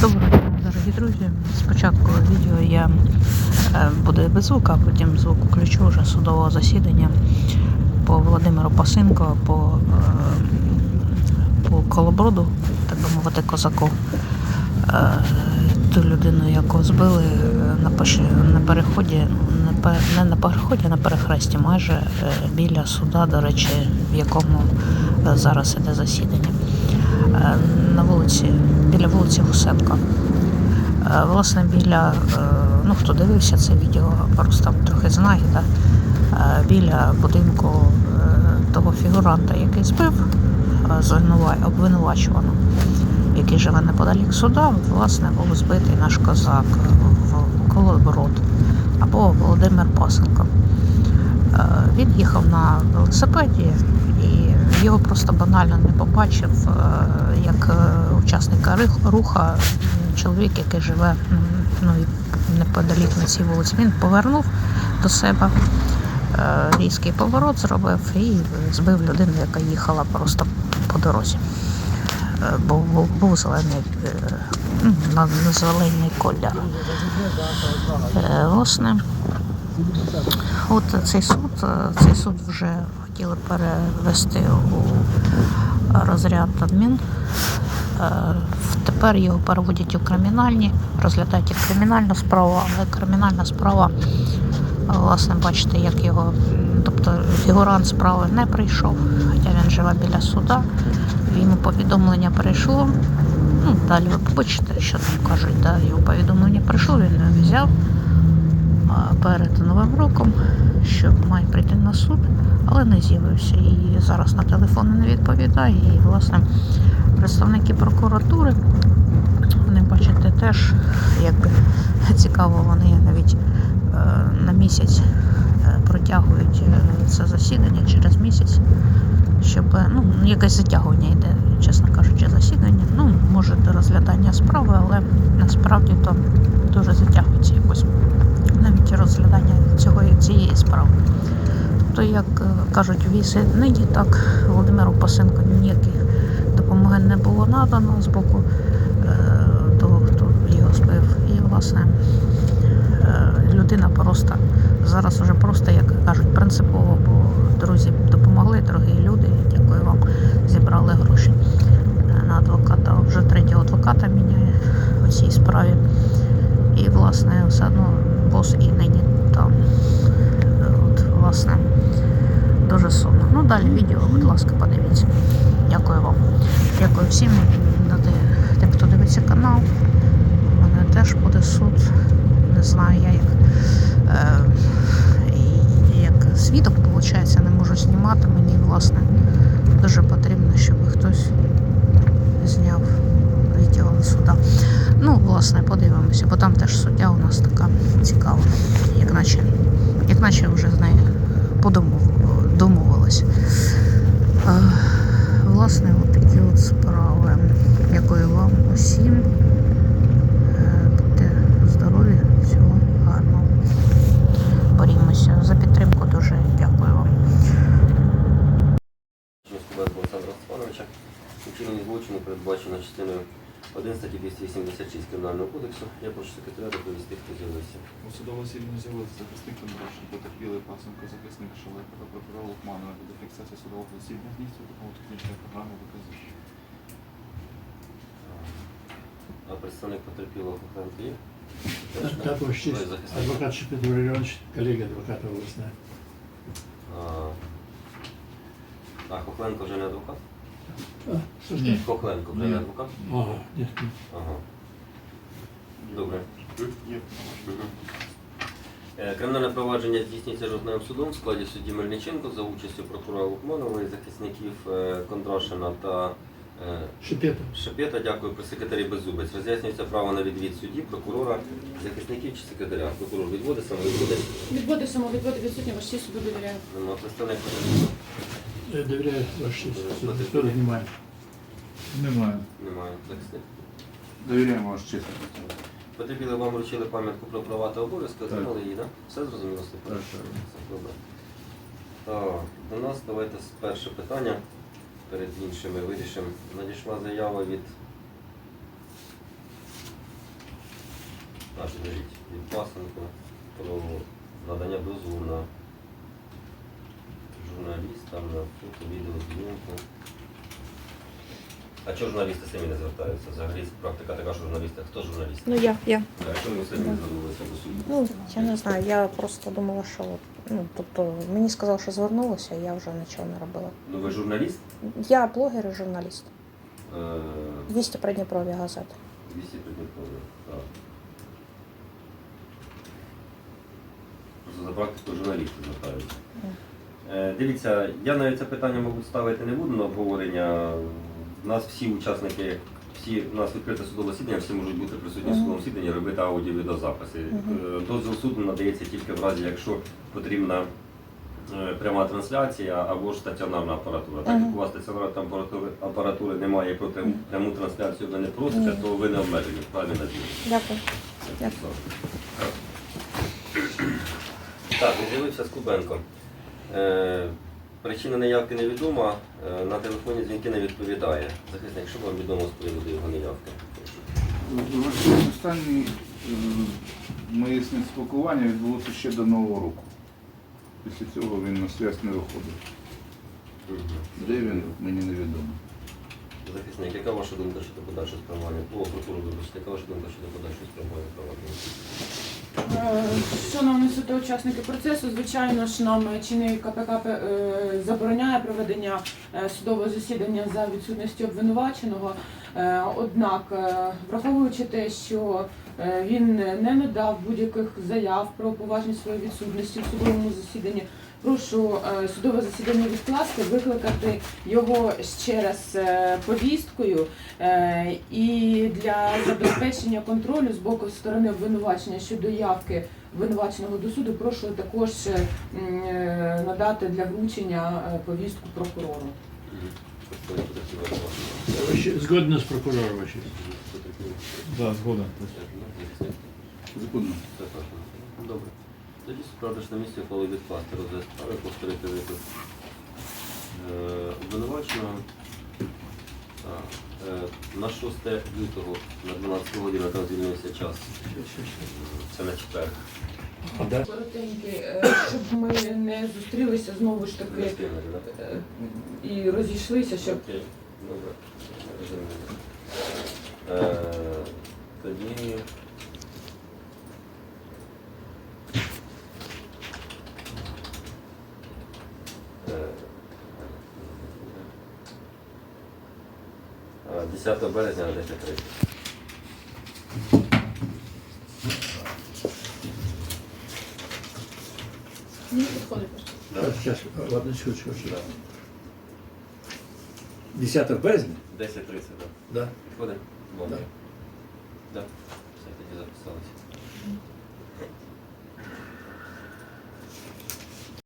Доброго дня, дорогі друзі. Спочатку відео я е, буде без звука, а потім звук включу вже судового засідання по Володимиру Пасинко, по, е, по колоброду, так би мовити, козаку. Е, Ту людину, яку збили на, переході, не, на переході, а на перехресті, майже біля суда, до речі, в якому зараз іде засідання. На вулиці, біля вулиці Гусенка. Е, Власне, біля, е, ну хто дивився це відео, просто там трохи знає, да? Е, біля будинку того фігуранта, який збив обвинувачуваного, який живе неподалік суда, власне, був збитий наш козак в колоброд або Володимир Пасенко. Він їхав на велосипеді і його просто банально не побачив е, як е, учасника руха чоловік, який живе ну, неподалік на цій вулиці. Він повернув до себе, е, різкий поворот зробив і збив людину, яка їхала просто по дорозі. Е, Був, був, зелений, ну, на, зелений колір. Власне, От цей суд, цей суд вже хотіли перевести у розряд адмін. Е, Тепер його переводять у кримінальні, розглядають як кримінальну справу, але кримінальна справа, е, власне, бачите, як його, тобто фігурант справи не прийшов, хоча він живе біля суда. Йому повідомлення прийшло. Ну, далі ви побачите, що там кажуть. Да, його повідомлення прийшло, він не взяв перед Новим роком, що має прийти на суд, але не з'явився. І зараз на телефон не відповідає. І, власне, представники прокуратури, вони бачите, теж якби цікаво, вони навіть е, на місяць е, протягують е, це засідання через місяць, щоб ну, якесь затягування йде, чесно кажучи, засідання. Ну, може до розглядання справи, але насправді то дуже затягується якось навіть розглядання цього цієї справи. То, як е, кажуть, в нині, так Володимиру Пасенко ніяких допомоги не було надано з боку е, того, хто його збив. І, власне, е, людина просто зараз уже просто, як кажуть, принципово, бо друзі допомогли, дорогі люди, дякую вам, зібрали гроші е, на адвоката. Вже третього адвоката міняє у цій справі. І, власне, все одно бос і нині там. От, власне, дуже сумно. Ну, далі відео, будь ласка, подивіться. Дякую вам. Дякую всім тим, хто дивиться канал. У мене теж буде суд. Не знаю, я як, е, як свідок, виходить, не можу знімати. Мені, власне, дуже потрібно, щоб хтось зняв відео суда. Ну, власне, подивимося, бо там теж суддя у нас така цікава, як наче, як наче вже з нею домовилась. Е, власне, от такі от справи. Дякую вам усім. Е, Будьте здорові, всього гарного. Борімося за підтримку. Дуже дякую вам. Олександра Степановича. Передбачено частиною 1 статті 286 Кримінального кодексу. Я прошу секретаря доповісти, хто з'явився. У судовому засіданні з'явилися захисник Кондрашин, потерпілий Пасенко, захисник Шалека та прокурор Лукманова для фіксації судового засідання здійснює допомогу технічної програми виказу. А представник потерпілого Коханки є? Так, Також ще захисник. адвокат Шепет Юрій Леонович, колеги адвоката власне. А, а Хохленко вже не адвокат? Що ж Ні. не адвокат? Ага, ні, ні. Ага. Добре. Е, Кримінальне провадження здійснюється жодним судом в складі судді Мельниченко за участю прокурора Лукманової, захисників е, Кондрашина та е, Шепета. Шепета, дякую, при секретарі Беззубець. Роз'яснюється право на відвід судді, прокурора, захисників чи секретаря. Прокурор відводить, самовідводить. Відводи самовідводи відсутні, ваш суду довіряю. Нема представник потерпілого? Я довіряю ваш честь. Хто знімає? Немає. Немає захисник. Довіряємо ваш честь. Потерпіли вам вручили пам'ятку про права та обов'язки, отримали її, так? Все зрозуміло, Степан? Так, так. Все добре. Так, до нас давайте перше питання перед іншими вирішимо. Надійшла заява від А, підождіть, від Пасенко про надання дозволу на журналістам на фото, відео, зйомку. А чого журналісти самі не звертаються? Взагалі практика така, що журналісти. Хто журналіст? Ну я, я. А Якщо ви самі не звернулися до суду? Ну, я не знаю, я просто думала, що ну, тобто мені сказали, що звернулася, я вже нічого не робила. Ну ви журналіст? Я блогер і журналіст. Е, 200 Придніпров'я газета. 200 предметових. Так. Просто за практикою журналісти звертаються. Е, Дивіться, я навіть це питання, мабуть, ставити не буду на обговорення. У нас всі учасники, всі у нас відкрите судове засідання, всі можуть бути присутні в судовому засіданні, робити аудіо відеозаписи. Е, Дозвіл суду надається тільки в разі, якщо потрібна е, пряма трансляція або ж стаціонарна апаратура. Так як у вас стаціонарної апаратури, апаратури немає і про пряму трансляцію ви не просите, то ви не обмежені праві. Дякую. Дякую. Так, з'явився з Кубенко. Е, причина неявки невідома, е, на телефоні дзвінки не відповідає. Захисник, що вам відомо з приводу його неявки? Ваше останнє е, моє спілкування відбулося ще до Нового року. Після цього він на связь не виходив. Де він, мені невідомо. Захисник, яка ваша думка щодо подальшого спрямування? О, прокурор, вибачте, яка ваша думка щодо подальшого спрямування провадження? Е, Шановні суто учасники процесу, звичайно ж нам чинний КПК е, забороняє проведення е, судового засідання за відсутністю обвинуваченого. Однак, враховуючи те, що він не надав будь-яких заяв про поважність своєї відсутності в судовому засіданні, прошу е, судове засідання відкласти, викликати його ще раз е, повісткою. Е, І для забезпечення контролю з боку сторони обвинувачення щодо явки обвинуваченого до суду, прошу також е, е, надати для вручення е, повістку прокурору. Згодно з прокурором вообще. Потерпілий. Да, згоден. Законно. Добре. Тоді справді ж на місці ухвали відкласти розгляд справи, повторити виклик е, обвинуваченого. Так. Е, На 6 лютого на 12 годину там звільнився час. Це на четвер. А, да? Коротенький, е, щоб ми не зустрілися знову ж таки е, і розійшлися, щоб добре. Е, Тоді. 10 березня на 10.30. не підходить просто. Да? Сейчас, ладно, секундочку. Да. 10 березня? 10.30, так. Да. Підходить? Да. Да. Все, тоді записалися.